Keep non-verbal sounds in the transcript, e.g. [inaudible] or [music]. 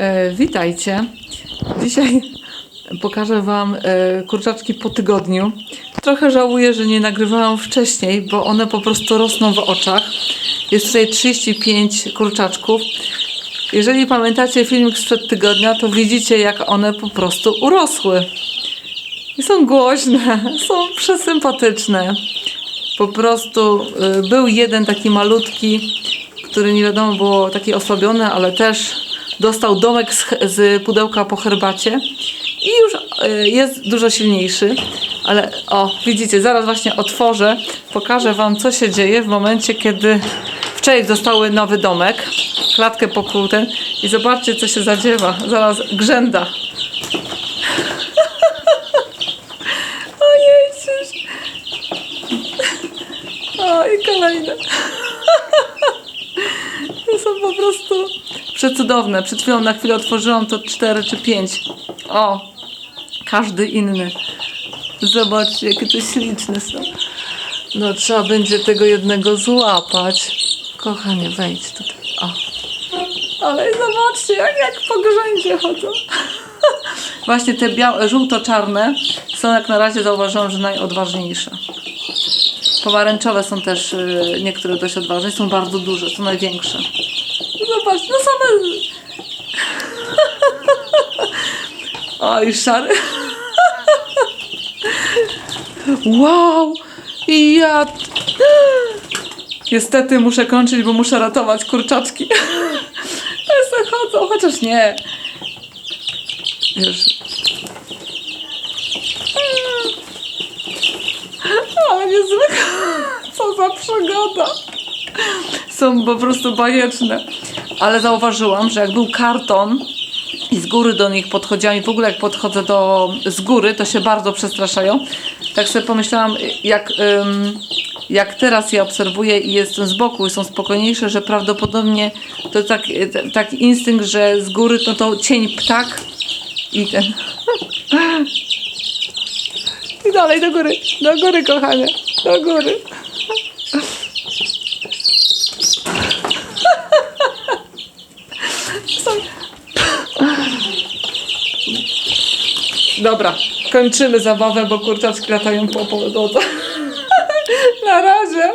E, witajcie. Dzisiaj [laughs] pokażę Wam e, kurczaczki po tygodniu. Trochę żałuję, że nie nagrywałam wcześniej, bo one po prostu rosną w oczach. Jest tutaj 35 kurczaczków. Jeżeli pamiętacie filmik sprzed tygodnia, to widzicie, jak one po prostu urosły. I są głośne, [laughs] są przesympatyczne. Po prostu y, był jeden taki malutki, który nie wiadomo było taki osłabiony, ale też dostał domek z, z pudełka po herbacie i już y, jest dużo silniejszy. Ale o, widzicie, zaraz właśnie otworzę, pokażę Wam, co się dzieje w momencie, kiedy wczoraj dostały nowy domek, klatkę po pół ten i zobaczcie, co się zadziewa. Zaraz grzęda. Ojej, [laughs] czyż. O, i kolejne. [laughs] To są po prostu przecudowne. Przed chwilą na chwilę otworzyłam to cztery czy pięć. O, każdy inny. Zobaczcie, jakie to śliczne są. No, trzeba będzie tego jednego złapać. Kochanie, wejdź tutaj. O. Ale zobaczcie, jak, jak po grzędzie chodzą. [laughs] Właśnie te białe, żółto-czarne są jak na razie zauważyłam, że najodważniejsze. Pomarańczowe są też y, niektóre dość odważne, są bardzo duże, są największe. Zobacz, no same. [laughs] O, i szary. [laughs] Wow! I ja. Niestety muszę kończyć, bo muszę ratować kurczaczki. [laughs] Se chodzą, chociaż nie. Już. Ale niezwykle. Co za przygoda. Są po prostu bajeczne. Ale zauważyłam, że jak był karton i z góry do nich podchodziłam i w ogóle jak podchodzę do, z góry, to się bardzo przestraszają. Tak sobie pomyślałam, jak, ym, jak teraz je obserwuję i jestem z boku i są spokojniejsze, że prawdopodobnie to tak, taki instynkt, że z góry to, to cień ptak i ten... [laughs] I dalej do góry, do góry kochanie, do góry. Dobra, kończymy zabawę, bo kurczaczki latają po podłodze. [laughs] Na razie.